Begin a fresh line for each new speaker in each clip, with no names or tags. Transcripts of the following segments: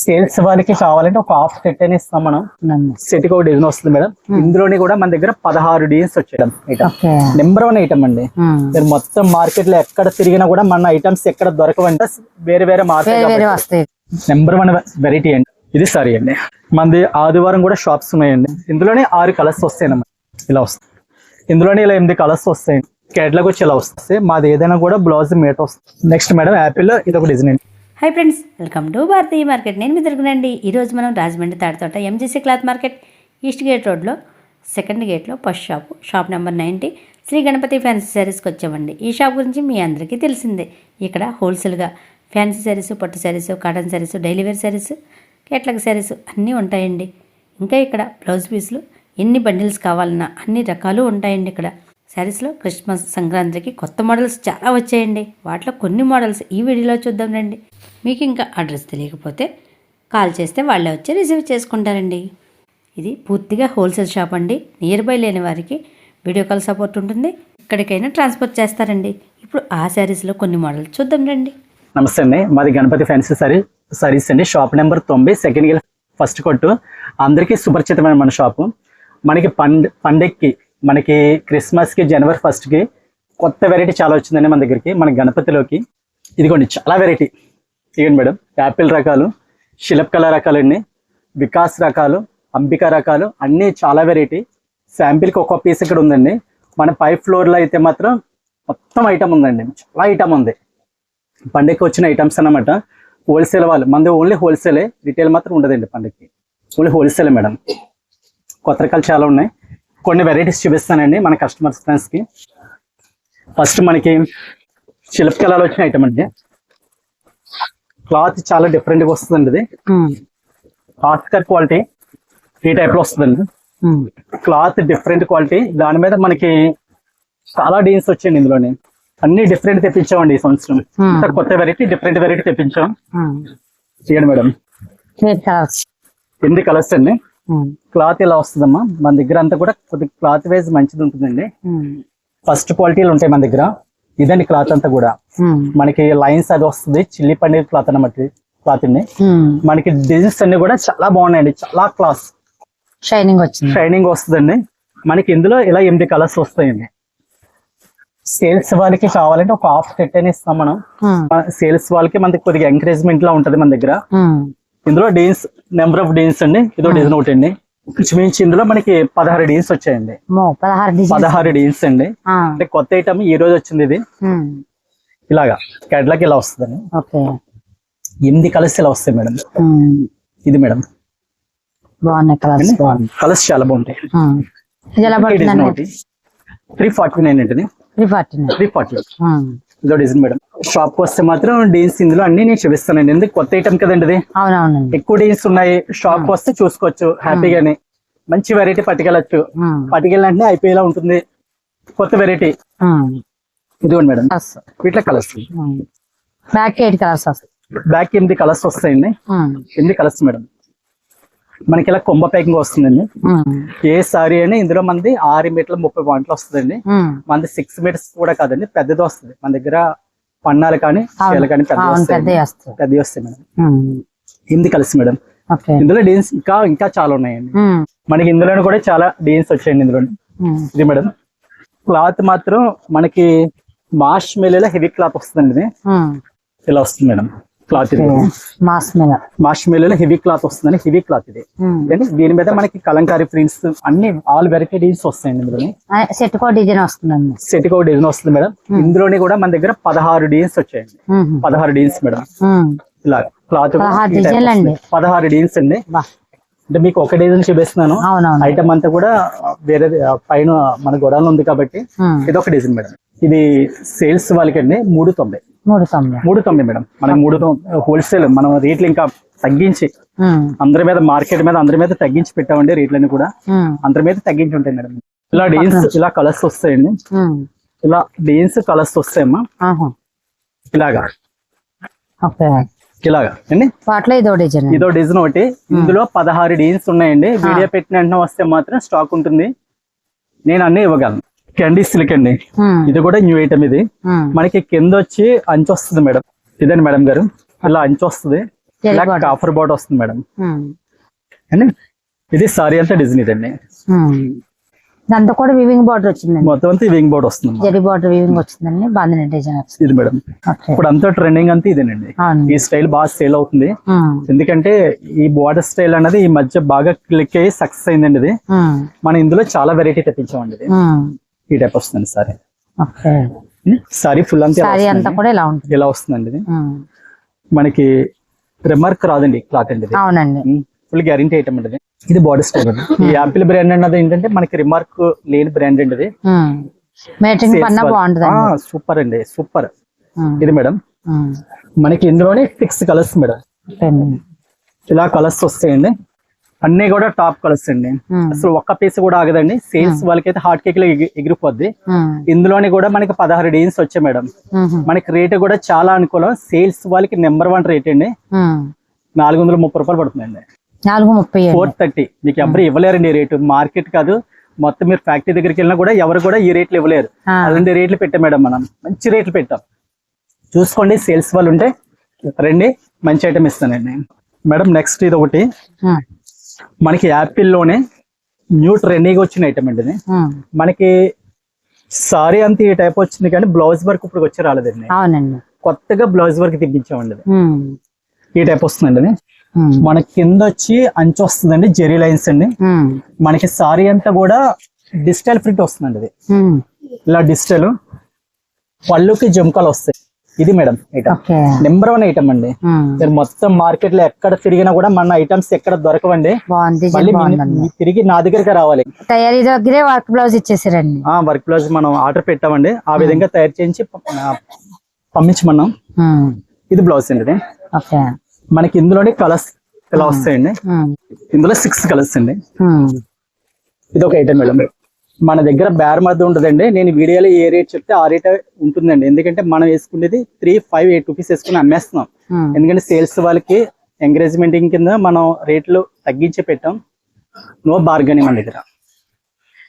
Sales వాళ్ళకి కావాలంటే ఒక హాఫ్ సెట్ అని ఇస్తాం మనం. సెట్ ఒక డిజైన్ వస్తుంది మేడం. ఇందులోని కూడా మన దగ్గర పదహారు డిజైన్స్ వచ్చాయి ఐటమ్ నెంబర్ వన్ ఐటమ్ అండి. మీరు మొత్తం మార్కెట్లో ఎక్కడ తిరిగినా కూడా మన ఐటమ్స్ ఎక్కడ దొరకవంటే వేరే వేరే మార్కెట్ నెంబర్ వన్ వెరైటీ అండి. ఇది సారీ అండి. మనది ఆదివారం కూడా షాప్స్ ఉన్నాయండి. ఇందులోనే ఆరు కలర్స్ వస్తాయి ఇలా వస్తాయి. ఇందులోనే ఇలా ఎనిమిది కలర్స్ వస్తాయి. కేటలాగ్ వచ్చి ఇలా వస్తాయి. మాది ఏదైనా కూడా బ్లౌజ్ మేట్ వస్తుంది నెక్స్ట్ మేడం యాపిల్ ఇది ఒక డిజైన్ అండి.
Hi friends welcome to Bharatiya market నేను మీ తిరుగునండి ఈరోజు మనం Rajahmundry Taditota MGC cloth market east gate రోడ్లో second గేట్లో first shop shop number ninety Sri Ganapati fancy శారీస్కి వచ్చామండి. ఈ షాప్ గురించి మీ అందరికీ తెలిసిందే. ఇక్కడ హోల్సేల్గా ఫ్యాన్సీ శారీస్ పట్టు saris cotton saris daily wear saris కేట్లకి saris అన్నీ ఉంటాయండి. ఇంకా ఇక్కడ బ్లౌజ్ పీసులు ఎన్ని బండిల్స్ కావాలన్నా అన్ని రకాలు ఉంటాయండి ఇక్కడ. శారీస్లో క్రిస్మస్ సంక్రాంతికి కొత్త మోడల్స్ చాలా వచ్చాయండి. వాటిలో కొన్ని మోడల్స్ ఈ వీడియోలో చూద్దాం రండి. మీకు ఇంకా అడ్రస్ తెలియకపోతే కాల్ చేస్తే వాళ్ళే వచ్చి రిసీవ్ చేసుకుంటారండి. ఇది పూర్తిగా హోల్సేల్ షాప్ అండి. నియర్ బై లేని వారికి వీడియో కాల్ సపోర్ట్ ఉంటుంది. ఎక్కడికైనా ట్రాన్స్పోర్ట్ చేస్తారండి. ఇప్పుడు ఆ శారీస్లో కొన్ని మోడల్స్ చూద్దాం రండి.
నమస్తే అండి. మాది గణపతి ఫ్యాన్సీ సారీ సారీస్ అండి. షాప్ నెంబర్ తొంభై సెకండ్ గేల్ ఫస్ట్ కొట్టు. అందరికీ సుపరిచితమైన మన షాపు. మనకి పండ పండక్కి మనకి క్రిస్మస్కి జనవరి ఫస్ట్కి కొత్త వెరైటీ చాలా వచ్చిందండి మన దగ్గరికి మన గణపతిలోకి. ఇదిగోండి చాలా వెరైటీ. ఇవ్వండి మేడం. యాపిల్ రకాలు శిలప్కల రకాలండి వికాస్ రకాలు అంబిక రకాలు అన్నీ చాలా వెరైటీ శాంపిల్కి ఒక్కొక్క పీస్ ఇక్కడ ఉందండి. మన పై ఫ్లోర్లో అయితే మాత్రం మొత్తం ఐటమ్ ఉందండి. చాలా ఐటమ్ ఉంది. పండగకి వచ్చిన ఐటమ్స్ అన్నమాట. హోల్సేల్ వాళ్ళు మనది ఓన్లీ హోల్సేలే రిటైల్ మాత్రం ఉండదండి పండుగకి ఓన్లీ హోల్సేలే మేడం. కొత్త రకాలు చాలా ఉన్నాయి. కొన్ని వెరైటీస్ చూపిస్తానండి మన కస్టమర్స్ ఫ్రెండ్స్కి ఫస్ట్ మనకి శిల్పకళలో వచ్చిన ఐటమ్ అండి. క్లాత్ చాలా డిఫరెంట్గా వస్తుందండి ఇది. ఆస్కర్ క్వాలిటీ ఈ టైప్లో వస్తుందండి. క్లాత్ డిఫరెంట్ క్వాలిటీ దాని మీద మనకి చాలా డీన్స్ వచ్చాయండి ఇందులోని. అన్ని డిఫరెంట్ తెప్పించామండి ఈ సంవత్సరం. కొత్త వెరైటీ డిఫరెంట్ వెరైటీ తెప్పించాం. చేయండి మేడం. ఎనిమిది కలర్స్ అండి? క్లాత్ ఇలా వస్తుందమ్మా? మన దగ్గర అంతా కూడా కొద్దిగా క్లాత్ వైజ్ మంచిది ఉంటుందండి. ఫస్ట్ క్వాలిటీలు ఉంటాయి మన దగ్గర. ఇదండి క్లాత్ అంతా కూడా. మనకి లైన్స్ అది వస్తుంది చిల్లీ పన్నీర్ క్లాత్ అన్నమాట క్లాత్ అండి మనకి డిజైన్స్ అన్ని కూడా చాలా బాగున్నాయండి చాలా క్లాస్.
షైనింగ్ వచ్చింది.
షైనింగ్ వస్తుందండి. మనకి ఇందులో ఇలా ఎనిమిది కలర్స్ వస్తాయండి. సేల్స్ వాళ్ళకి కావాలంటే ఒక హాఫ్ సెట్ అని ఇస్తాం మనం. సేల్స్ వాళ్ళకి మనకి కొద్దిగా ఎంకరేజ్మెంట్ లా ఉంటది మన దగ్గర. ఇందులో డీన్స్ నెంబర్ ఆఫ్ డీన్స్ అండి. ఇదో డిజైన్ ఒకటి అండి మించి ఇందులో మనకి పదహారు డీన్స్ వచ్చాయండి.
పదహారు
డీన్స్ అండి. అంటే కొత్త ఐటమ్ ఈ రోజు వచ్చింది ఇది. ఇలాగా కేటలాగ్ ఇలా వస్తుందండి. ఎనిమిది కలర్స్ ఇలా వస్తాయి మేడం. ఇది మేడం.
బాగున్నాయి కలర్స్
చాలా బాగుంటాయి. త్రీ ఫార్టీ నైన్ అండి
త్రీ ఫార్టీ
త్రీ ఫార్టీ ఇదో డిజైన్ మేడం. షాప్కి వస్తే మాత్రం డీన్స్ ఇందులో అన్ని నేను చూపిస్తానండి. ఎందుకు? కొత్త ఐటమ్ కదండి ఇది.
అవునవునండి.
ఎక్కువ డీన్స్ ఉన్నాయి. షాప్కి వస్తే చూసుకోవచ్చు. హ్యాపీగానే మంచి వెరైటీ పట్టుకెళ్ళచ్చు. పట్టుకెళ్ళంటే అయిపోయేలా ఉంటుంది. కొత్త వెరైటీ ఇదిగోండి మేడం. వీటిలో colours
back eight colours
back ఎనిమిది కలర్స్ వస్తాయండి. ఎనిమిది కలర్స్ మేడం? మనకి ఇలా కొంబ ప్యాకింగ్ వస్తుందండి. ఏ సారీ అని ఇందులో మనది ఆరు మీటర్ల ముప్పై పాయింట్లు వస్తుందండి. మనది సిక్స్ మీటర్స్ కూడా కాదండి పెద్దది వస్తుంది. మన దగ్గర పన్నాలు కానీ చీరలు కానీ పెద్ద వస్తాయి
వస్తాయి.
పెద్దవి వస్తాయి మేడం. ఎనిమిది కలిసి మేడం. ఇందులో డీన్స్ ఇంకా ఇంకా చాలా ఉన్నాయండి. మనకి ఇందులో కూడా చాలా డీన్స్ వచ్చాయండి ఇందులో ఇది మేడం. క్లాత్ మాత్రం మనకి మాష్ మెల్లీలో హెవీ క్లాత్ వస్తుందండి ఇది. ఇలా వస్తుంది మేడం. క్లాత్ ఇది. మెల్లీలో హెవీ క్లాత్ వస్తుందండి హెవీ క్లాత్ ఇది. అంటే దీని మీద మనకి కలంకారీ ప్రింట్స్ అన్ని ఆల్ వెరైటీ డీన్స్ వస్తాయండి ఇందులో
సెట్ కో డిజైన్ వస్తుందండి.
సెట్ ఒక డిజైన్ వస్తుంది మేడం. ఇందులోని కూడా మన దగ్గర పదహారు డీన్స్ వచ్చాయండి. పదహారు డీన్స్ మేడం. ఇలా క్లాత్
పదహారు డిజైన్లు అండి.
అంటే మీకు ఒక డిజైన్ చూపిస్తున్నాను. ఐటమ్ అంతా కూడా వేరే పైన మన గొడవలు ఉంది కాబట్టి. ఇది ఒక డిజైన్ మేడం. ఇది సేల్స్ వాళ్ళకండి మూడు తొంభై.
మూడు తొమ్మిది
మూడు తొంభై మేడం. మనకి మూడు హోల్సేల్ మనం రేట్లు ఇంకా తగ్గించి. అందరి మీద మార్కెట్ మీద అందరి మీద తగ్గించి పెట్టామండి రేట్లన్నీ కూడా. అందరి మీద తగ్గించి ఉంటాయి మేడం. ఇలా డీన్స్ ఇలా కలర్స్ వస్తాయండి. ఇలా డీన్స్ కలర్స్ వస్తాయమ్మా. ఇలాగా. ఇలాగా. అండి
వాటిలో ఇదో డిజైన్
ఇదో డిజైన్ ఒకటి. ఇందులో పదహారు డీన్స్ ఉన్నాయండి. వీడియో పెట్టిన వెంటనే వస్తే మాత్రం స్టాక్ ఉంటుంది. నేను అన్నీ ఇవ్వగలను. క్యాండీ సిల్క్ అండి.
ఉమ్.
ఇది కూడా న్యూ ఐటమ్ ఇది.
ఉమ్.
మనకి కింద వచ్చి అంచు వస్తుంది మేడం. ఇదండి మేడం గారు? ఇలా అంచు వస్తుంది. ఇలా
border.
కాఫర్ బోర్డ్ వస్తుంది మేడం. అండి ఇది సారీ అంతా డిజైన్ ఇదండి.
దాంతో కూడా వివింగ్ బార్డర్ వచ్చిందండి.
మొత్తం అంతా వింగ్ బోర్డ్ వస్తుంది
జరీ బార్డర్ వివింగ్ వచ్చిందండి. బాగుంది డిజైన్ వచ్చింది.
ఇది మేడం. ఇప్పుడు అంతా ట్రెండింగ్ అంతా ఇదేనండి. ఈ స్టైల్ బాగా సేల్ అవుతుంది. ఎందుకంటే ఈ బోర్డర్ స్టైల్ అనేది ఈ మధ్య బాగా క్లిక్ అయ్యి సక్సెస్ అయిందండి ఇది. మనం ఇందులో చాలా వెరైటీ తెప్పించామండి ఇది. ఈ టైప్ వస్తుంది సారీ. సారీ ఫుల్ అంతా వస్తుందండి.
కూడా ఇలా ఉంటుంది?
ఇలా వస్తుందండి ఇది? మనకి రిమార్క్ రాదండి క్లాత్ అండి
అవునండి.
ఫుల్ గ్యారంటీ ఐటమ్ అండి ఇది. బాడీ స్టైల్ అండి. ఈ యాపిల్ బ్రాండ్ అన్నది ఏంటంటే మనకి రిమార్క్ లేని బ్రాండ్ అండి ఇది. సూపర్ అండి సూపర్ ఇది మేడం. మనకి ఇందులోనే సిక్స్ కలర్స్ మేడం. ఇలా కలర్స్ వస్తాయండి. అన్ని కూడా టాప్ కలర్స్ అండి.
ఉమ్,
అసలు ఒక్క పీస్ కూడా ఆగదండి. సేల్స్ వాళ్ళకైతే హాట్ కేక్లో ఎగి- ఎగిరిపోద్ది.
ఉమ్,
ఇందులోని కూడా మనకి పదహారు డిజైన్స్ వచ్చాయి మేడం. మనకి రేట్ కూడా చాలా అనుకూలం. సేల్స్ వాళ్ళకి నెంబర్ వన్ రేట్ అండి. నాలుగు వందల ముప్పై రూపాయలు పడుతుందండి.
నాలుగు ముప్పై.
ఫోర్ థర్టీ మీకు ఎవరు ఇవ్వలేరండి రేటు మార్కెట్ కాదు. మొత్తం మీరు ఫ్యాక్టరీ దగ్గరికి వెళ్ళినా కూడా ఎవరు కూడా ఈ రేట్లు ఇవ్వలేరు. అలాంటి రేట్లు పెట్టాం మేడం మనం. మంచి రేట్లు పెట్టాం. చూసుకోండి సేల్స్ వాళ్ళు ఉంటే. రండి మంచి ఐటమ్ ఇస్తానండి. మేడం నెక్స్ట్ ఇది ఒకటి. మనకి యాపిల్లోనే న్యూ ట్రెండింగ్ వచ్చిన ఐటమ్ అండి ఇది. మనకి సారీ అంత ఈ టైప్ వచ్చింది కానీ బ్లౌజ్ వర్క్ ఇప్పుడు వచ్చి రాలేదండి.
అవునండి.
కొత్తగా బ్లౌజ్ వర్క్ తెప్పించామండి ఈ టైప్ వస్తుందండి మన కింద వచ్చి అంచు వస్తుందండి జెరీ లైన్స్ అండి. మనకి సారీ అంతా కూడా డిజిటల్ ప్రింట్ వస్తుందండి ఇది. ఇలా డిజిటల్. పళ్ళుకి జుంకాలు వస్తాయి. ఇది madam item number one item అండి. మీరు మొత్తం మార్కెట్లో ఎక్కడ తిరిగినా కూడా మన ఐటమ్స్ ఎక్కడ దొరకవండి. తిరిగి నా దగ్గరికి రావాలి.
తయారీ దగ్గరే వర్క్ బ్లౌజ్ ఇచ్చేసారండి.
వర్క్ బ్లౌజ్ మనం ఆర్డర్ పెట్టామండి. ఆ విధంగా తయారు చేయించి పంపించమన్నాం. ఇది బ్లౌజ్ అండి మనకి ఇందులోనే కలర్స్ ఇలా వస్తాయండి. ఇందులో సిక్స్ కలర్స్ అండి. ఇది ఒక ఐటమ్ మేడం. మన దగ్గర బేర్ మధ్య ఉంటుందండి. నేను వీడియోలో ఏ రేట్ చెప్తే ఆ రేట్ ఉంటుందండి. ఎందుకంటే మనం వేసుకునేది త్రీ ఫైవ్ ఎయిట్ రూపీస్ వేసుకుని అమ్మేస్తున్నాం. ఎందుకంటే సేల్స్ వాళ్ళకి ఎంకరేజ్మెంట్ కింద మనం రేట్లు తగ్గించి పెట్టాం. నో బార్గెనింగ్ మన దగ్గర.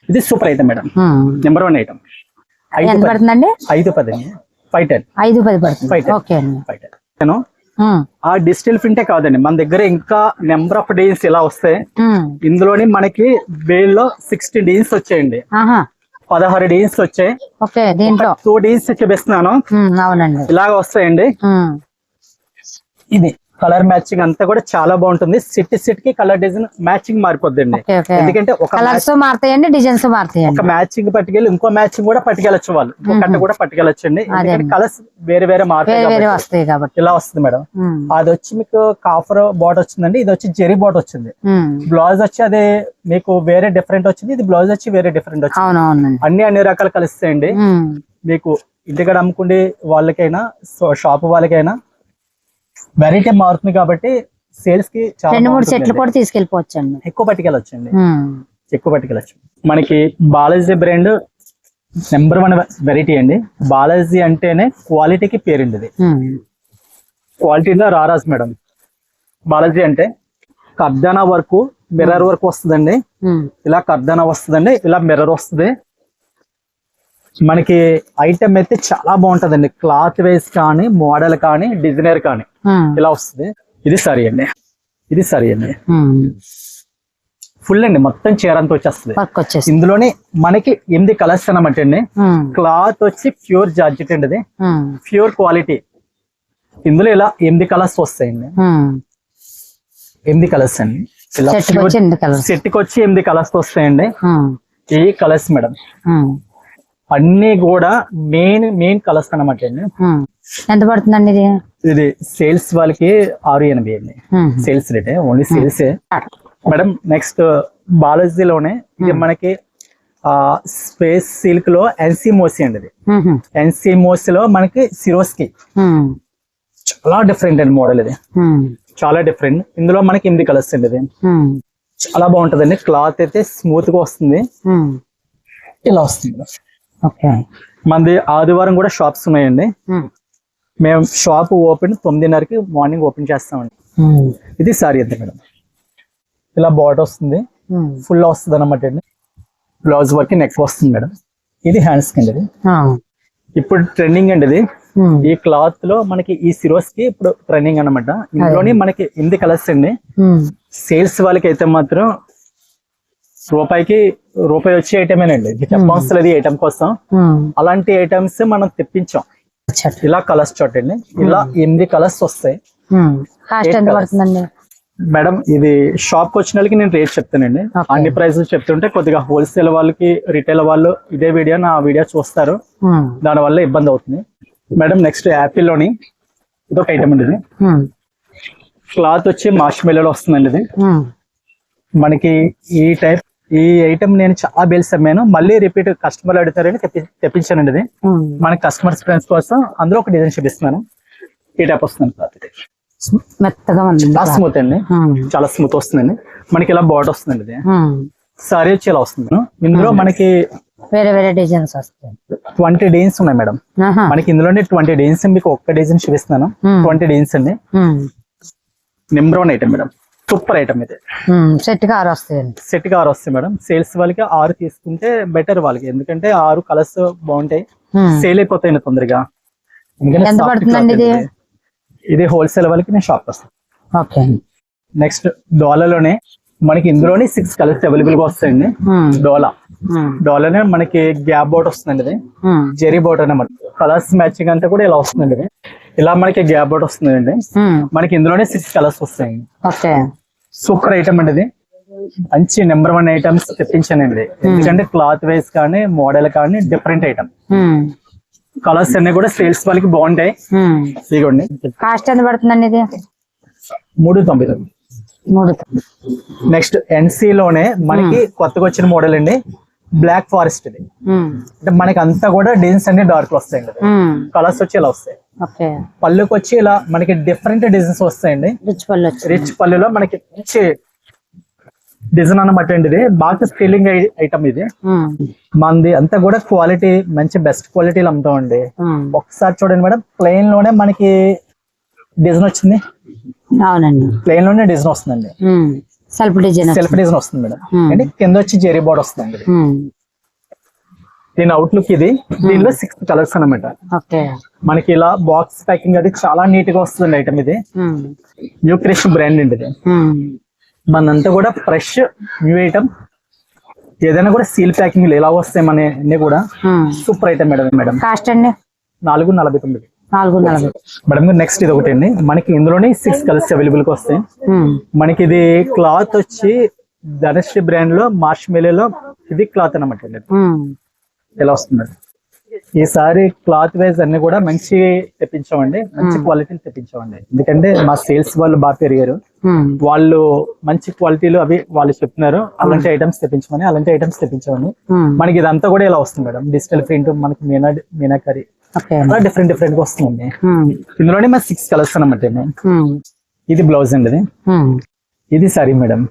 ఇది super item madam. Number one item ఐదు
ఎంత
పది.
పడుతుందండి?
ఐదు పది ఫైవ్ టెన్
ఐదు పది పడుతుంది.
ఫైవ్ టెన్ నేను
ఉమ్,
ఆ. డిజిటల్ ప్రింటే కాదండి. మన దగ్గర ఇంకా నెంబర్ ఆఫ్ డేస్ ఇలా వస్తాయి ఇందులోని మనకి వేల్లో సిక్స్టీన్ డీన్స్ వచ్చాయండి. పదహారు డీన్స్ వచ్చాయి. టూ డీన్స్ చూపిస్తున్నాను. ఇలాగ వస్తాయండి. ఇది. కలర్ మ్యాచింగ్ అంతా కూడా చాలా బాగుంటుంది. సిట్ సిట్కి కలర్ డిజైన్ మ్యాచింగ్ మారిపోద్దండి. ఎందుకంటే ఒక
కలర్స్ మారుతాయండి డిజైన్స్
ఒక
మారుతాయండి?
మ్యాచింగ్ పట్టుకెళ్ళి ఇంకో మ్యాచింగ్ కూడా పట్టుకెళ్ళచ్చు వాళ్ళు. ఇంకో కట్ట కూడా పట్టుకెళ్ళచ్చు అండి ఎందుకంటే కలర్స్ వేరే వేరే మారుతాయి కాబట్టి. ఇలా వస్తుంది మేడం. అది వచ్చి మీకు కాఫర్ బాట్ వచ్చిందండి. ఇది వచ్చి జెరీ బాట్ వచ్చింది. బ్లౌజ్ వచ్చి అది మీకు వేరే డిఫరెంట్ వచ్చింది. ఇది బ్లౌజ్ వచ్చి వేరే డిఫరెంట్ వచ్చింది. అన్ని అన్ని రకాలు కలుస్తాయండి. మీకు ఇంటికాడ అమ్ముకునే వాళ్ళకైనా షాప్ వాళ్ళకైనా వెరైటీ మారుతుంది కాబట్టి సేల్స్కి చాలా
రెండు మూడు. సెట్లు కూడా తీసుకెళ్ళిపోవచ్చండి.
ఎక్కువ పట్టుకెళ్ళొచ్చండి.
ఉమ్,
ఎక్కువ పట్టుకెళ్ళచ్చు. మనకి Balaji brand number one variety అండి. బాలాజీ అంటేనే క్వాలిటీకి ఇది
ఉమ్,
క్వాలిటీలో రారాజ్ మేడం. బాలాజీ అంటే కర్దానా వర్క్ మిర్రర్ వర్క్ వస్తుందండి. ఇలా కర్దానా వస్తుందండి ఇలా మిర్రర్ వస్తుంది. మనకి ఐటమ్ అయితే చాలా బాగుంటదండి. క్లాత్ వేస్ కానీ మోడల్ కానీ డిజైనర్ కానీ. ఇలా వస్తుంది. ఇది సరి అండి. ఇది సరి అండి. ఫుల్ అండి. మొత్తం చీర అంతా వచ్చేస్తుంది. ఇందులోనే మనకి ఎనిమిది కలర్స్ అన్నమాట అండి. క్లాత్ వచ్చి ప్యూర్ జార్జెట్ అండి ఇది. ప్యూర్ క్వాలిటీ ఇందులో ఇలా ఎనిమిది కలర్స్ వస్తాయండి. ఎనిమిది కలర్స్ అండి. ఇలా
సెట్ వచ్చి ఎనిమిది కలర్స్
వస్తాయండి. ఈ కలర్స్ మేడం అన్ని కూడా మెయిన్ మెయిన్ కలర్స్ అన్నమాట అండి.
ఎంత పడుతుందండి ఇది?
ఇది సేల్స్ వాళ్ళకి ఆరు ఎనభై అండి. సేల్స్ రేటే ఓన్లీ సేల్స్ మేడం నెక్స్ట్ బాలాజీలోనే ఇది మనకి ఆ స్పేస్ సిల్క్లో ఎన్సీ మోసి అండి ఇది. ఎన్సీ మోసిలో మనకి సిరోస్కి
ఉమ్,
చాలా డిఫరెంట్ అండి మోడల్ ఇది. చాలా డిఫరెంట్ ఇందులో మనకి ఎనిమిది కలర్స్ అండి ఇది. చాలా బాగుంటదండి. క్లాత్ అయితే స్మూత్గా వస్తుంది. ఇలా వస్తుంది.
ఓకే.
మనది ఆదివారం కూడా షాప్స్ ఉన్నాయండి.
ఉమ్,
మేము షాప్ ఓపెన్ తొమ్మిదిన్నరకి మార్నింగ్ ఓపెన్ చేస్తామండి.
ఉమ్,
ఇది సారీ అంతే మేడం. ఇలా బార్డర్ వస్తుంది. ఫుల్ వస్తుంది అనమాట అండి. బ్లౌజ్ వర్క్ నెక్ వస్తుంది మేడం. ఇది హ్యాండ్స్ కింద ఇది. ఇప్పుడు ట్రెండింగ్ అండి ఇది. ఈ క్లాత్లో మనకి ఈ సిరోస్కి ఇప్పుడు ట్రెండింగ్ అన్నమాట. ఇందులోని మనకి ఎనిమిది కలర్స్ అండి. సేల్స్ వాళ్ళకి అయితే మాత్రం రూపాయికి రూపాయి వచ్చే ఐటమేనండి చెప్పవలసిన ఈ ఐటమ్ కోసం. అలాంటి ఐటమ్స్ మనం తెప్పించాం. ఇలా కలర్స్ చూడండి. ఇలా ఎనిమిది కలర్స్ వస్తాయి. మేడం ఇది షాప్ వచ్చిన వాళ్ళకి నేను రేట్ చెప్తానండి. అన్ని ప్రైసెస్ చెప్తుంటే కొద్దిగా హోల్సేల్ వాళ్ళకి రిటైల్ వాళ్ళు ఇదే వీడియో నా వీడియో చూస్తారు. దాని వల్ల ఇబ్బంది అవుతుంది. మేడం నెక్స్ట్ యాపిల్లోని ఇది ఒక ఐటమ్ అండి క్లాత్ వచ్చి మాష్ మెల్లో వస్తుందండి ఇది. మనకి ఈ టైప్ ఈ ఐటమ్ నేను చాలా బిల్స్ అమ్మాను. మళ్ళీ రిపీట్ కస్టమర్ అడుగుతారని తెప్పి తెప్పించానండి ఇది.
ఉమ్.
మన కస్టమర్స్ ఫ్రెండ్స్ కోసం అందులో ఒక డిజైన్ చూపిస్తున్నాను ఈ టైప్ వస్తుంది
మెత్తగా ఉంది
చాలా స్మూత్ అండి.
ఉమ్,
చాలా స్మూత్ వస్తుందండి. మనకి ఇలా బార్డర్ వస్తుందండి ఇది. సారీ వచ్చి ఇలా వస్తుంది. ఇందులో మనకి
వేరే వేరే డిజైన్స్ వస్తాయి.
ట్వంటీ డిజైన్స్ ఉన్నాయి మేడం. మనకి ఇందులోనే ట్వంటీ డిజైన్స్ మీకు ఒక్క డిజైన్ చూపిస్తున్నాను
Hmm.
ట్వంటీ డిజైన్స్ అండి. Number one item madam. Super item ఇది.
సెట్ ఆరు వస్తాయండి.
సెట్గా ఆరు వస్తాయి మేడం. సేల్స్ వాళ్ళకి ఆరు తీసుకుంటే బెటర్ వాళ్ళకి. ఎందుకంటే ఆరు కలర్స్ బాగుంటాయి. సేల్ అయిపోతాయి తొందరగా.
ఇది?
హోల్సేల్ వాళ్ళకి నేను షాప్ వస్తాను.
ఓకే
నెక్స్ట్ డోలాలోనే మనకి ఇందులోనే సిక్స్ కలర్స్ అవైలబుల్గా వస్తాయండి. డోలా డోలానే మనకి గ్యాప్ బోర్డ్ వస్తుందండి ఇది. జెరీ బోర్డ్ అన్నమాట కలర్స్ మ్యాచింగ్ అంతా కూడా ఇలా వస్తుందండి. ఇలా మనకి గ్యాప్ బోర్డ్ వస్తుందండి. మనకి ఇందులోనే సిక్స్ కలర్స్ వస్తాయండి. సూపర్ ఐటమ్ అండి ఇది. మంచి నెంబర్ వన్ ఐటమ్స్ తెప్పించానండి. ఎందుకంటే క్లాత్ వైజ్ కానీ మోడల్ కానీ డిఫరెంట్ ఐటమ్ కలర్స్ అన్ని కూడా సేల్స్ వాళ్ళకి బాగుంటాయి.
ఉమ్.
ఇదిగోండి.
కాస్ట్ ఎంత పడుతుందండి ఇది?
మూడు తొంభై తొమ్మిది.
మూడు
నెక్స్ట్ ఎన్సీ లోనే మనకి కొత్తగా వచ్చిన మోడల్ అండి. బ్లాక్ ఫారెస్ట్ ఇది. అంటే మనకి అంతా కూడా డిజైన్స్ అన్ని డార్క్ వస్తాయండి. కలర్స్ వచ్చి ఇలా వస్తాయి. పళ్ళుకి వచ్చి ఇలా మనకి డిఫరెంట్ డిజైన్స్ వస్తాయండి.
రిచ్ పళ్ళు
రిచ్ పళ్ళులో మనకి మంచి డిజైన్ అన్నమాట అండి ఇది. బాగా స్టీలింగ్ ఐటమ్ ఇది.
ఉమ్,
మనది అంతా కూడా క్వాలిటీ మంచి బెస్ట్ క్వాలిటీలో అమ్ముతామండి.
ఉమ్.
ఒకసారి చూడండి మేడం ప్లెయిన్లోనే మనకి డిజైన్ వచ్చింది.
అవునండి.
ప్లెయిన్లోనే డిజైన్ వస్తుందండి.
సెల్ఫ్ డిజైన్
సెల్ఫ్ డిజైన్ వస్తుంది మేడం.
Hmm.
అంటే కింద వచ్చి జెరీ బోర్డ్ వస్తుందండి.
ఉమ్,
దీని అవుట్లుక్ ఇది. దీనిలో సిక్స్ కలర్స్ అన్నమాట.
ఓకే.
మనకి ఇలా బాక్స్ ప్యాకింగ్ అది చాలా నీట్గా వస్తుంది ఐటమ్ ఇది న్యూ క్రిష్ బ్రాండ్ అండి ఇది. మనంతా కూడా ఫ్రెష్ న్యూ ఐటమ్ ఏదైనా కూడా సీల్ ప్యాకింగ్ ఎలా వస్తాయి మన అన్ని కూడా. Super item madam madam.
Cost అండి?
నాలుగు నలభై తొమ్మిది.
నాలుగు నలభై.
మేడం నెక్స్ట్ ఇది ఒకటి అండి మనకి ఇందులోనే సిక్స్ కలర్స్ అవైలబుల్గా వస్తాయి. మనకి ఇది క్లాత్ వచ్చి ధనశ్రీ బ్రాండ్లో మార్ష్ మెలేలో ఇది క్లాత్
ఉమ్.
ఇలా వస్తుంది? ఈసారి క్లాత్ వైజ్ అన్ని కూడా మంచి తెప్పించామండి. మంచి క్వాలిటీని తెప్పించామండి. ఎందుకంటే మా సేల్స్ వాళ్ళు బాగా పెరిగారు.
ఉమ్,
వాళ్ళు మంచి క్వాలిటీలు అవి వాళ్ళు చెప్తున్నారు. అలాంటి ఐటమ్స్ తెప్పించమని అలాంటి ఐటమ్స్ తెప్పించామని. మనకి ఇదంతా కూడా ఇలా వస్తుంది మేడం. డిజిటల్ ప్రింట్ మనకి మీనా మీనాకరి. అలా డిఫరెంట్ డిఫరెంట్గా వస్తుందండి ఇందులోనే మన సిక్స్ కలర్స్.
ఉమ్,
ఇది బ్లౌజ్ అండి ఇది. Sorry madam.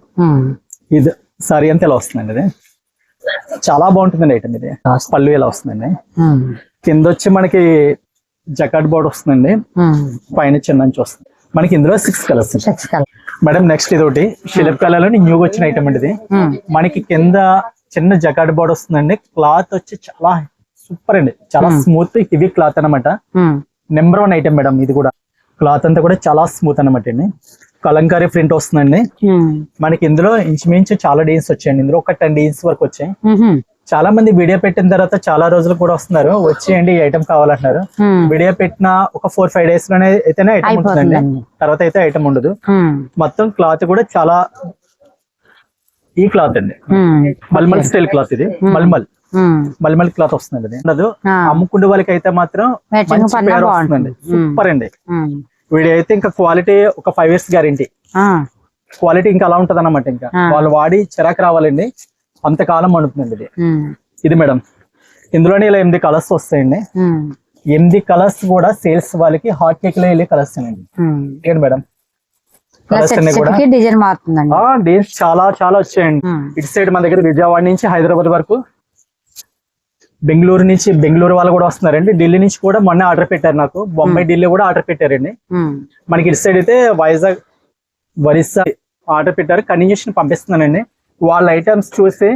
ఇది సారీ అంతా ఇలా వస్తుందండి ఇది? చాలా బాగుంటుందండి ఐటమ్ ఇది. పళ్ళు ఇలా వస్తుందండి. కింద వచ్చి మనకి జకాట్ బోర్డ్ వస్తుందండి. పైన చిన్న నుంచి వస్తుంది. మనకి ఇందులో సిక్స్ కలర్స్ మేడం నెక్స్ట్ ఇది ఒకటి షిలప్ కలర్లో న్యూగా వచ్చిన ఐటమ్ అండి ఇది. మనకి కింద చిన్న జకాట్ బోర్డ్ వస్తుందండి. క్లాత్ వచ్చి చాలా సూపర్ అండి. చాలా స్మూత్ హెవీ క్లాత్ అన్నమాట.
ఉమ్,
నెంబర్ వన్ ఐటమ్ మేడం ఇది కూడా. క్లాత్ అంతా కూడా చాలా స్మూత్ అన్నమాట అండి. కలంకారీ ప్రింట్ వస్తుందండి. మనకి ఇందులో ఇంచుమించు చాలా డీన్స్ వచ్చాయండి. ఇందులో ఒక టెన్ డీన్స్ వరకు వచ్చాయి. చాలా మంది వీడియో పెట్టిన తర్వాత చాలా రోజులు కూడా వస్తున్నారు. వచ్చేయండి ఈ ఐటమ్ కావాలంటున్నారు. వీడియో పెట్టిన ఒక ఫోర్ ఫైవ్ డేస్లోనే అయితేనే ఐటమ్ ఉంటుందండి. తర్వాత అయితే ఐటమ్ ఉండదు. మొత్తం క్లాత్ కూడా చాలా ఈ క్లాత్ అండి. మల్మల్ స్టైల్ క్లాత్ ఇది. మల్మల్. మల్మల్ క్లాత్ వస్తుందండి. ఉండదు.
ఆ.
అమ్ముకునే వాళ్ళకి అయితే మాత్రం సూపర్ అండి. వీడియో అయితే ఇంకా క్వాలిటీ ఒక ఫైవ్ ఇయర్స్ గ్యారంటీ క్వాలిటీ ఇంకా అలా ఉంటది అనమాట ఇంకా. వాళ్ళు వాడి చిరాకు రావాలండి. అంతకాలం అనుతుందండి ఇది. ఇది మేడం. ఇందులోనే ఇలా ఎనిమిది కలర్స్ వస్తాయండి. ఎనిమిది కలర్స్ కూడా సేల్స్ వాళ్ళకి హాట్ కేక్లో వెళ్ళే కలర్స్ అండి. ఏంటి మేడం?
డిజైన్
చాలా చాలా వచ్చాయండి. ఇటు సైడ్ మన దగ్గర విజయవాడ నుంచి హైదరాబాద్ వరకు బెంగళూరు నుంచి బెంగళూరు వాళ్ళు కూడా వస్తున్నారండి. ఢిల్లీ నుంచి కూడా మొన్న ఆర్డర్ పెట్టారు నాకు. బొంబాయి ఢిల్లీ కూడా ఆర్డర్ పెట్టారండి. మనకి ఇటు సైడ్ అయితే వైజాగ్ ఒరిస్సా ఆర్డర్ పెట్టారు. కంటిన్యూషన్ పంపిస్తున్నానండి. వాళ్ళ ఐటమ్స్ చూసి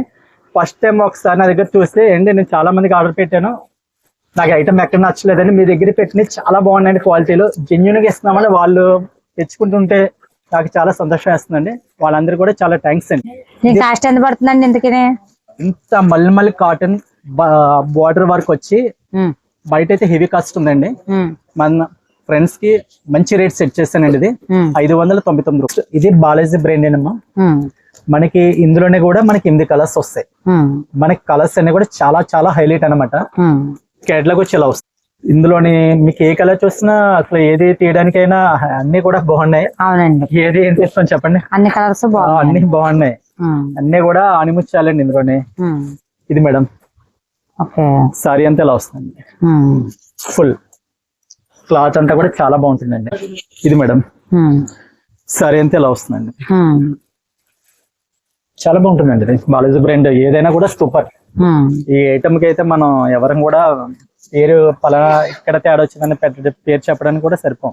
ఫస్ట్ టైం ఒకసారి నా దగ్గర చూస్తే ఏంటి నేను చాలా మందికి ఆర్డర్ పెట్టాను. నాకు ఐటమ్ ఎక్కడ నచ్చలేదని మీ దగ్గర పెట్టిన చాలా బాగున్నాయండి క్వాలిటీలో. జెన్యున్గా ఇస్తున్నామని వాళ్ళు తెచ్చుకుంటుంటే నాకు చాలా సంతోషం వేస్తుందండి. వాళ్ళందరూ కూడా చాలా థ్యాంక్స్ అండి.
కాస్ట్ ఎంత పడుతుందండి ఇంతకనే?
ఇంత మల్లిమల్లి కాటన్ బార్డర్ వర్క్ వచ్చి బయట అయితే హెవీ కాస్ట్ ఉందండి. మన ఫ్రెండ్స్కి మంచి రేట్ సెట్ చేశానండి ఇది. ఐదు వందల తొంభై తొమ్మిది రూపాయలు. ఇది బాలాజీ బ్రాండ్ అమ్మా. మనకి ఇందులోనే కూడా మనకి ఎనిమిది కలర్స్ వస్తాయి. మనకి కలర్స్ అన్ని కూడా చాలా చాలా హైలైట్ అన్నమాట.
ఉమ్.
కేటలాగ్ వచ్చి ఇలా వస్తుంది ఇందులోని మీకు ఏ కలర్ చూసినా అసలు ఏది తీయడానికైనా అన్ని కూడా బాగున్నాయి.
అవునండి.
ఏది ఏం చేస్తాం చెప్పండి?
అన్ని కలర్స్
అన్ని బాగున్నాయి. అన్ని కూడా ఆనిముచ్చాలండి ఇందులోనే. ఇది మేడం. సారీ అంతా ఇలా వస్తుంది ఫుల్. క్లాత్ అంతా కూడా చాలా బాగుంటుందండి. ఇది మేడం. సారీ అంతా ఇలా వస్తుందండి? చాలా బాగుంటుందండి ఇది. బాలాజీ బ్రాండ్ ఏదైనా కూడా సూపర్. ఈ ఐటమ్కి అయితే మనం ఎవరం కూడా పేరు పలా ఇక్కడ తేడా వచ్చిందని పెట్ట పేరు చెప్పడానికి కూడా సరిపోం.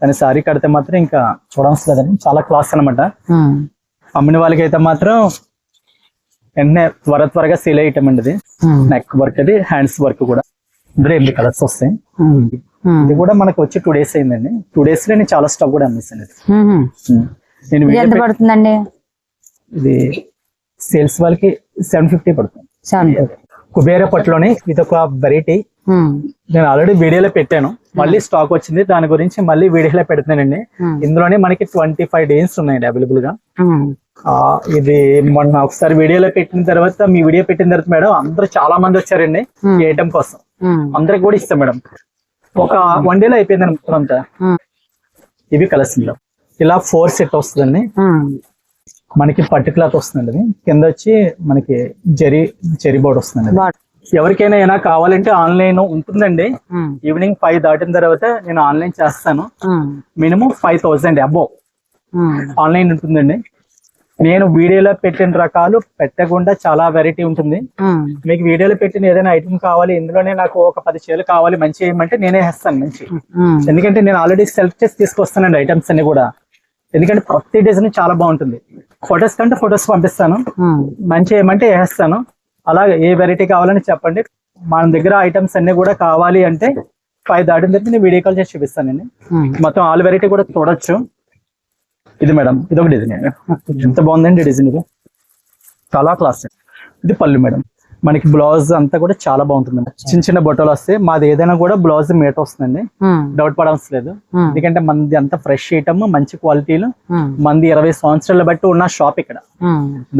కానీ సారీ కడితే మాత్రం ఇంకా చూడవలసిన లేదండి. చాలా క్లాస్ అన్నమాట.
ఉమ్,
అమ్మిన వాళ్ళకి అయితే మాత్రం వెంటనే త్వర త్వరగా సేల్ ఐటమ్ అండి ఇది నెక్ వర్క్ అది హ్యాండ్స్ వర్క్ కూడా. ఎనిమిది కలర్స్ వస్తాయి.
ఉమ్, ఉమ్,
ఇది కూడా మనకు వచ్చి టూ డేస్ అయిందండి. టూ డేస్లో నేను చాలా స్టాక్ కూడా అమ్మేసాను ఇది. నేను
ఎంత పడుతుందండి?
ఇది సేల్స్ వాళ్ళకి సెవెన్ ఫిఫ్టీ పడుతుంది. కుబేర పట్టులోని ఇది ఒక వెరైటీ నేను ఆల్రెడీ వీడియోలో పెట్టాను. మళ్ళీ స్టాక్ వచ్చింది. దాని గురించి మళ్ళీ వీడియోలో పెడుతున్నానండి.
ఉమ్,
ఇందులోనే మనకి ట్వంటీ ఫైవ్ డేస్ ఉన్నాయండి అవైలబుల్గా. ఇది మొన్న ఒకసారి వీడియోలో పెట్టిన తర్వాత మీ వీడియో పెట్టిన తర్వాత మేడం అందరూ చాలా మంది వచ్చారండి
Hmm.
ఐటమ్ కోసం. అందరికి కూడా ఇస్తాం మేడం. ఒక వన్ డేలో అయిపోయింది మొత్తం అంతా. ఇవి కలర్స్ మేడం. ఇలా ఫోర్ సెట్ వస్తుందండి. మనకి పట్టు క్లాత్ వస్తుందండి కింద వచ్చి మనకి జరీ జరీ బోర్డ్ వస్తుందండి ఎవరికైనా ఏమైనా కావాలంటే ఆన్లైన్ ఉంటుందండి. ఈవినింగ్ ఫైవ్ దాటిన తర్వాత నేను ఆన్లైన్ చేస్తాను. మినిమం ఫైవ్ థౌసండ్ అబో.
ఉమ్,
ఆన్లైన్ ఉంటుందండి. నేను వీడియోలో పెట్టిన రకాలు పెట్టకుండా చాలా వెరైటీ ఉంటుంది. మీకు వీడియోలో పెట్టిన ఏదైనా ఐటమ్ కావాలి ఇందులోనే నాకు ఒక పది చీరలు కావాలి మంచి ఏమంటే నేనే వేస్తాను మంచి. ఎందుకంటే నేను ఆల్రెడీ సెలెక్ట్ చేసి తీసుకొస్తానండి ఐటమ్స్ అన్ని కూడా. ఎందుకంటే ప్రతి డిజైన్ చాలా బాగుంటుంది. ఫొటోస్ కంటే ఫొటోస్ పంపిస్తాను. మంచి ఏమంటే వేస్తాను. అలాగే ఏ వెరైటీ కావాలని చెప్పండి. మన దగ్గర ఐటమ్స్ అన్ని కూడా కావాలి అంటే ఫైవ్ దాటిన తర్వాత నేను వీడియో కాల్ చేసి చూపిస్తానండి
ఉమ్.
మొత్తం ఆల్ వెరైటీ కూడా చూడొచ్చు. ఇది మేడం ఇది ఒక డిజైన్ ఎంత బాగుందండి డిజైన్ ఇది. చాలా క్లాస్ ఇది పళ్ళు మేడం మనకి బ్లౌజ్ అంతా కూడా చాలా బాగుంటుంది. చిన్న చిన్న బొట్టలు వస్తాయి మాది ఏదైనా కూడా బ్లౌజ్ మీట వస్తుందండి. డౌట్ పడవలసిన లేదు ఎందుకంటే మనది అంత ఫ్రెష్ ఐటమ్ మంచి క్వాలిటీలు. మంది ఇరవై సంవత్సరాల బట్టి ఉన్న షాప్ ఇక్కడ.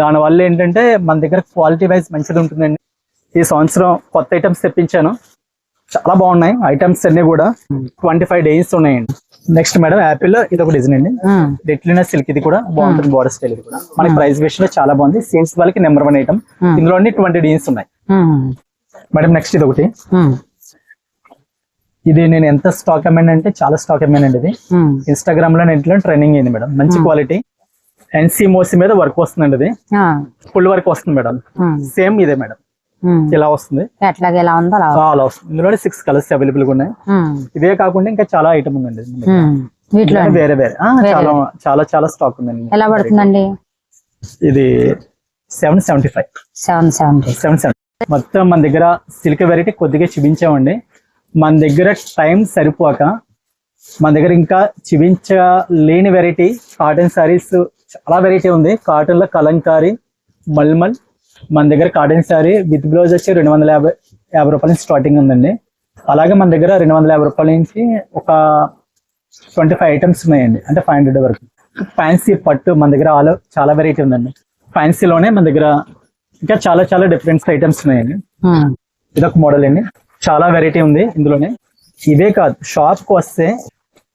దాని వల్ల ఏంటంటే మన దగ్గర క్వాలిటీ వైజ్ మంచిది ఉంటుందండి ఈ సంవత్సరం కొత్త ఐటమ్స్ తెప్పించాను. చాలా బాగున్నాయి. ఐటమ్స్ అన్ని కూడా ట్వంటీ ఫైవ్ డేస్ ఉన్నాయండి. నెక్స్ట్ మేడం యాపిల్ ఇది ఒక డిజైన్ అండి డెట్లిన సిల్క్ ఇది కూడా బాగుంటుంది బార్డర్ స్టైల్ ఇది కూడా. మనకి ప్రైస్ విషయంలో చాలా బాగుంది. సేల్స్ వాళ్ళకి నెంబర్ వన్ ఐటమ్
Hmm.
ఇందులో ట్వంటీ డీన్స్ ఉన్నాయి. మేడం నెక్స్ట్ ఇది ఒకటి ఇది నేను ఎంత స్టాక్ అమ్మాను అంటే చాలా స్టాక్ అమ్మానండి ఇది. ఇన్స్టాగ్రామ్లో నెట్లో ట్రైనింగ్ అయింది మేడం మంచి క్వాలిటీ ఎన్సీ మోసి మీద వర్క్ వస్తుందండి ఇది. ఫుల్ వర్క్ వస్తుంది మేడం సేమ్ ఇదే మేడం. ఇలా వస్తుంది.
ఎట్లాగే ఎలా ఉందో అలా
ఆ, అలా వస్తుంది. ఇందులో సిక్స్ కలర్స్ అవైలబుల్గా ఉన్నాయి.
ఉమ్,
ఇవే కాకుండా ఇంకా చాలా ఐటమ్ ఉందండి.
వీటిలో
ఇందులో వేరే వేరే. చాలా చాలా చాలా స్టాక్ ఉందండి.
ఎలా పడుతుందండి?
ఇది seven seventy five
seven seventy
seven seven మొత్తం మన దగ్గర సిల్క్ వెరైటీ కొద్దిగా చూపించామండి. మన దగ్గర టైం సరిపోక మన దగ్గర ఇంకా చూపించలేని వెరైటీ కాటన్ శారీస్ చాలా వెరైటీ ఉంది. కాటన్లో కలంకారీ మల్మల్ మన దగ్గర కాటన్ శారీ విత్ బ్లౌజ్ వచ్చి రెండు వందల యాభై యాభై రూపాయల నుంచి స్టార్టింగ్ ఉందండి. అలాగే మన దగ్గర రెండు వందల యాభై రూపాయల నుంచి ఒక ట్వంటీ ఫైవ్ ఐటమ్స్ ఉన్నాయండి. అంటే ఫైవ్ హండ్రెడ్ వరకు. ఫ్యాన్సీ పట్టు మన దగ్గర ఆల్ చాలా వెరైటీ ఉందండి. ఫ్యాన్సీలోనే మన దగ్గర ఇంకా చాలా చాలా డిఫరెంట్ ఐటమ్స్ ఉన్నాయండి.
ఉమ్,
ఇదొక మోడల్ అండి. చాలా వెరైటీ ఉంది ఇందులోనే. ఇవే కాదు షాప్కు వస్తే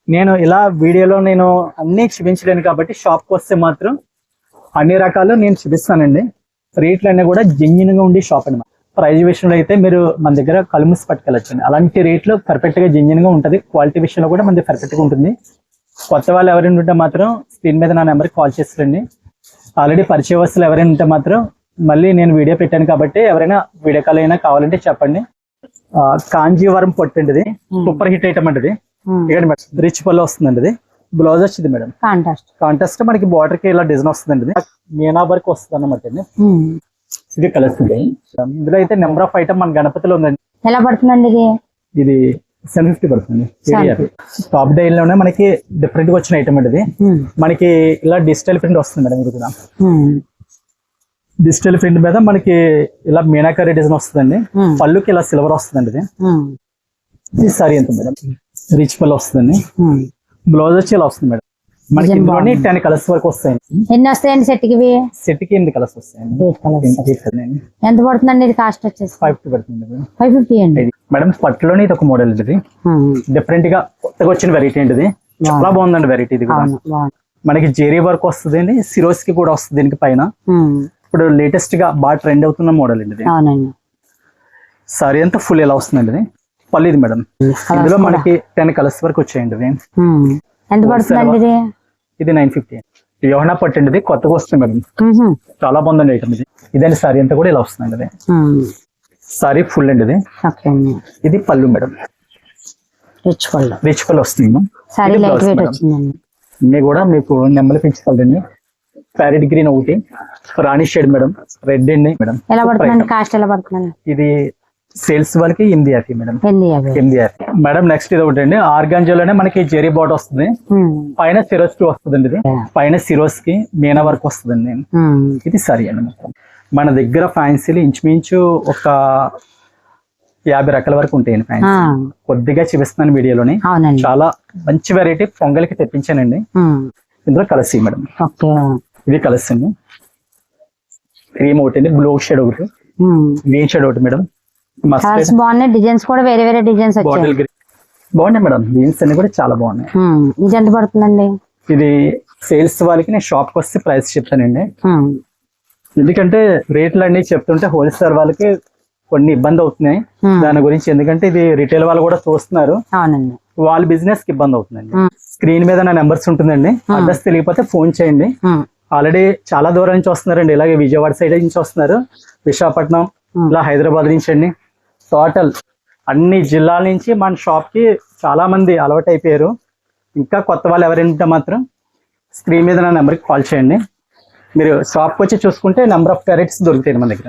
నేను ఇలా వీడియోలో నేను అన్ని చూపించలేను కాబట్టి షాప్కు వస్తే మాత్రం అన్ని రకాలు నేను చూపిస్తానండి. రేట్లు అన్నీ కూడా జెన్యున్గా ఉండే షాప్ అనమాట ప్రైజ్ విషయంలో అయితే మీరు మన దగ్గర కలుముసి పట్టుకెళ్ళచ్చు అలాంటి రేట్లు పర్ఫెక్ట్గా జెన్యున్గా ఉంటది. క్వాలిటీ విషయంలో కూడా మనది పర్ఫెక్ట్గా ఉంటుంది. కొత్త వాళ్ళు ఎవరైనా ఉంటే మాత్రం స్క్రీన్ మీద నా నెంబర్కి కాల్ చేస్తారండి ఆల్రెడీ పరిచయ వస్తువులు ఎవరైనా ఉంటే మాత్రం మళ్ళీ నేను వీడియో పెట్టాను కాబట్టి ఎవరైనా వీడియో కాల్ అయినా కావాలంటే చెప్పండి. కాంజీవరం పొట్టండి ఇది. సూపర్ హిట్ ఐటమ్ అండి ఇది. ఇక్కడ రిచ్ పళ్ళు వస్తుందండి ఇది. బ్లౌజ్ వచ్చింది మేడం.
కాంటాస్ట్
కాంటెస్ట్ మనకి బార్డర్కి ఇలా డిజైన్ వస్తుందండి మీనా వర్క్ వస్తుంది అనమాట ఇది.
ఉమ్,
ఇది కలర్స్ ఇది ఇందులో అయితే నెంబర్ ఆఫ్ ఐటమ్ మన గణపతిలో ఉందండి.
ఎలా పడుతుందండి ఇది?
ఇది సెవెన్ ఫిఫ్టీ పడుతుంది టాప్ డైల్లోనే మనకి డిఫరెంట్గా వచ్చిన ఐటమ్ అండి ఇది. మనకి ఇలా డిజిటల్ ప్రింట్ వస్తుంది మేడం ఇది కూడా. డిజిటల్ ప్రింట్ మీద మనకి ఇలా మీనాకరీ డిజైన్ వస్తుందండి. పళ్ళుకి ఇలా సిల్వర్ వస్తుందండి ఇది. ఇది సారీ ఎంత మేడం? రిచ్ పళ్ళు వస్తుందండి. బ్లౌజ్ వచ్చి ఇలా వస్తుంది మేడం. మనకి ఇందులోని. టెన్ కలర్స్ వరకు వస్తాయండి
ఎన్ని వస్తాయండి
సెట్కి సెట్కి ఎనిమిది కలర్స్ వస్తాయండి ఫైవ్
ఎంత పడుతుందండి ఇది కాస్ట్ వచ్చేసి?
ఫిఫ్టీ పడుతుంది.
ఫైవ్ ఫిఫ్టీ అండి.
ఇది మేడం పట్టులోనే ఇది ఒక మోడల్ ఇది. డిఫరెంట్గా కొత్తగా వచ్చిన వెరైటీ అండి ఇది. చాలా బాగుందండి వెరైటీ ఇది కూడా. మనకి జేరీ వర్క్ వస్తుంది సిరోస్కి కూడా వస్తుంది దీనికి పైన.
ఉమ్,
ఇప్పుడు లేటెస్ట్గా బాగా ట్రెండ్ అవుతున్న మోడల్ అండి ఇది. సారీ అంతా ఫుల్ ఎలా వస్తుందండి ఇది ఇది మేడం ఇందులో మనకి టెన్ కలర్స్ వరకు వచ్చాయండి
ఎంత పడుతుందండి ఇది?
ఇది నైన్ ఫిఫ్టీ. యోహనా పట్టండి ఇది కొత్తగా వస్తుంది మేడం. చాలా బాగుందండి ఐటమ్ ఇది. ఇదండి సారీ అంతా కూడా ఇలా వస్తుందండి ఇది. సారీ ఫుల్ అండి ఇది. ఇది పళ్ళు మేడం.
రిచ్ పళ్ళు.
రిచ్ పళ్ళు వస్తుంది ఇది ఇన్ని కూడా మీకు నెమ్మలు పెంచుకోవాలండి ప్యారెట్ గ్రీన్ ఒకటి. రాణి షేడ్ మేడం. రెడ్ అండి మేడం.
ఎలా
item.
కాస్ట్ ఎలా పడుతుందండి?
ఇది సేల్స్ వాళ్ళకి ఎనిమిది యాభై మేడం.
ఎనిమిది యాభై
మేడం నెక్స్ట్ ఇది ఒకటి అండి ఆర్గాంజోలోనే మనకి జెరీ బాట్ వస్తుంది. పైన సిరోస్కి వస్తుందండి ఇది. పైన సిరోస్కి మీనా వర్క్ వస్తుందండి. ఇది సరి అండి మొత్తం. మన దగ్గర ఫ్యాన్సీలు ఇంచుమించు ఒక యాభై రకాల వరకు ఉంటాయండి ఫ్యాన్సీ. కొద్దిగా చూపిస్తున్నాను వీడియోలోని. చాలా మంచి వెరైటీ పొంగల్కి తెప్పించానండి. ఇందులో కలర్స్ మేడం. ఇది కలర్స్ అండి. క్రీమ్ ఒకటి అండి బ్లూ షేడ్ ఒకటి. గ్రీన్ షేడ్ ఒకటి మేడం.
కలర్స్ బాగున్నాయి డిజైన్స్ కూడా వేరే వేరే డిజైన్స్ వచ్చాయి.
బాగున్నాయి మేడం జీన్స్ అన్ని కూడా చాలా బాగున్నాయి.
ఇది ఎంత పడుతుందండి?
ఇది సేల్స్ వాళ్ళకి నేను షాప్కి వస్తే ప్రైస్ చెప్తానండి. ఎందుకంటే రేట్లు అన్ని చెప్తుంటే హోల్సేల్ వాళ్ళకి కొన్ని ఇబ్బంది అవుతున్నాయి. దాని గురించి ఎందుకంటే ఇది రిటైల్ వాళ్ళు కూడా చూస్తున్నారు. వాళ్ళ బిజినెస్కి ఇబ్బంది అవుతుందండి. స్క్రీన్ మీద నా నెంబర్స్ ఉంటుందండి. అడ్రస్ తెలియకపోతే ఫోన్ చేయండి. ఆల్రెడీ చాలా దూరం నుంచి వస్తున్నారండి. ఇలాగే విజయవాడ సైడ్ నుంచి వస్తున్నారు. విశాఖపట్నం. ఇలా హైదరాబాద్ నుంచి అండి. టోటల్ అన్ని జిల్లాల నుంచి మన షాప్కి చాలా మంది అలవాటు అయిపోయారు. ఇంకా కొత్త వాళ్ళు ఎవరైనా మాత్రం స్క్రీన్ మీద నా నెంబర్కి కాల్ చేయండి. మీరు షాప్కి వచ్చి చూసుకుంటే నెంబర్ ఆఫ్ వెరైటీస్ దొరుకుతాయి మన దగ్గర.